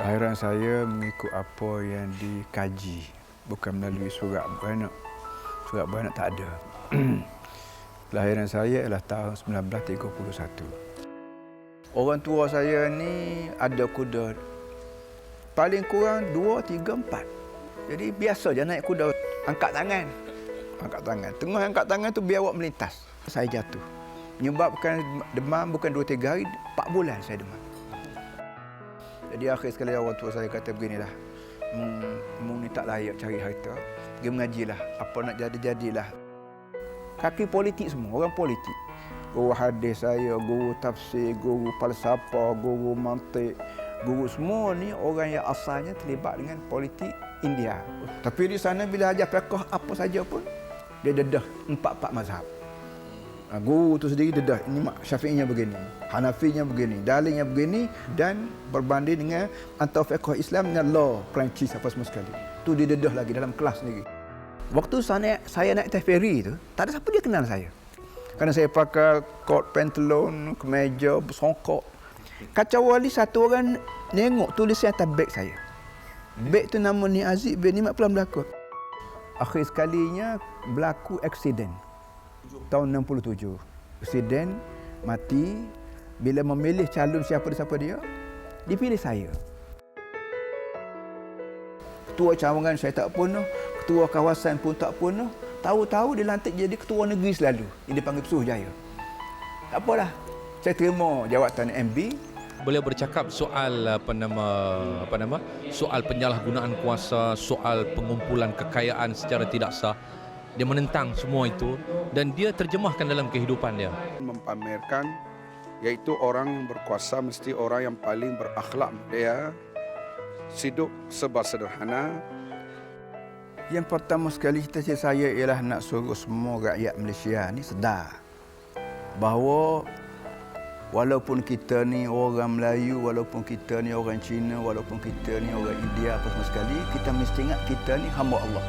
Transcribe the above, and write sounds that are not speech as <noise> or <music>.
Kelahiran saya mengikut apa yang dikaji, bukan melalui surat beranak. Surat beranak tak ada. <clears throat> Kelahiran saya ialah tahun 1931. Orang tua saya ni ada kuda paling kurang dua, tiga, empat. Jadi biasa je naik kuda, angkat tangan. Angkat tangan. Tengah angkat tangan tu biar awak melintas. Saya jatuh. Menyebabkan demam bukan dua, tiga hari, empat bulan saya demam. Jadi akhir sekali orang tua saya kata beginilah. Mu ni tak layak cari harta. Pergi mengajilah. Apa nak jadi-jadilah. Kaki politik semua, orang politik. Guru hadis saya, guru tafsir, guru falsafah, guru mantik, guru semua ni orang yang asalnya terlibat dengan politik India. Tapi di sana bila ajar fiqh apa saja pun dia dedah empat-empat mazhab. Ha, guru tu sendiri dedah ini mak Syafi'inya begini, Hanafinya begini, Dalilnya begini dan berbanding dengan antara fiqh Islam dengan law Perancis apa semua sekali. Tu dia dedah lagi dalam kelas sendiri. Waktu saya, saya naik atas ferry tu, tak ada siapa dia kenal saya. Kerana saya pakai kot pantalon, kemeja, bersongkok. Kacau wali satu orang nengok tulisan atas beg saya. Beg tu nama ni Aziz bin Nimat Pelan berlaku. Akhir sekalinya berlaku aksiden. Tahun 67. Aksiden, mati. Bila memilih calon siapa-siapa dia, dipilih saya. Ketua cawangan saya tak penuh, ketua kawasan pun tak penuh. Tahu-tahu dia lantik jadi ketua negeri selalu. Yang dipanggil Pesuh Jaya. Tak apalah. Saya terima jawatan MB. Beliau bercakap soal apa nama apa nama soal penyalahgunaan kuasa, soal pengumpulan kekayaan secara tidak sah. Dia menentang semua itu dan dia terjemahkan dalam kehidupan dia. Mempamerkan iaitu orang yang berkuasa mesti orang yang paling berakhlak. Dia hidup sebab sederhana, Yang pertama sekali cita-cita saya ialah nak suruh semua rakyat Malaysia ni sedar bahawa walaupun kita ni orang Melayu, walaupun kita ni orang Cina, walaupun kita ni orang India apa semua sekali, kita mesti ingat kita ni hamba Allah.